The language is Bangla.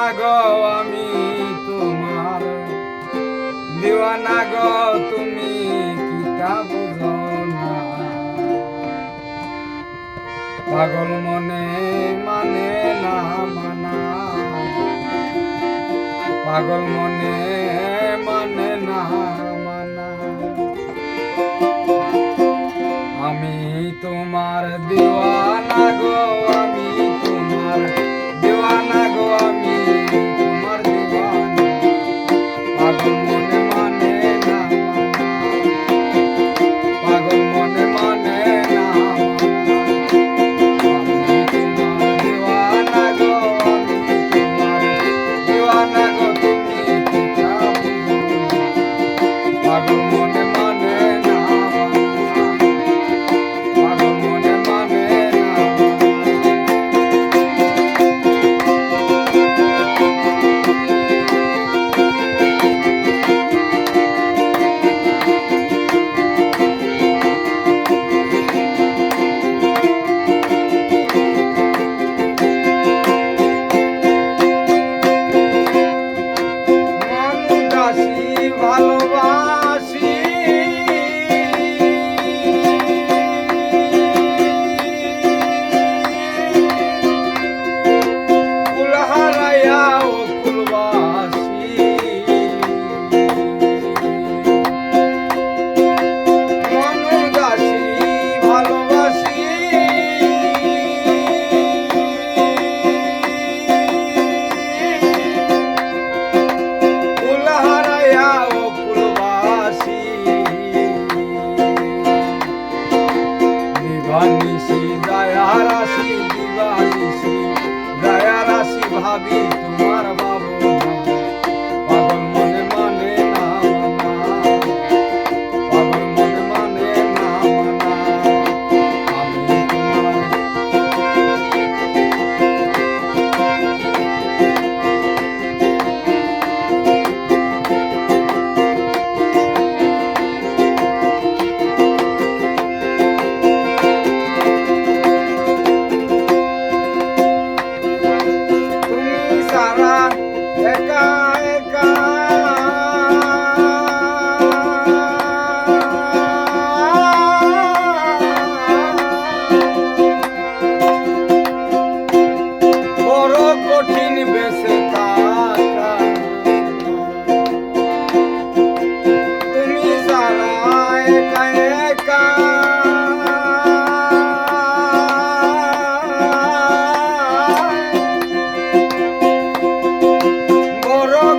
দিওয়ানা গো আমি তোমার। দিওয়ানা গো তুমি কিতা পাগল মনে মানে না মানা। পাগল মনে নিশি দয়া রাশি দিবা নিশি দয়া রাশি ভাবি তুমি।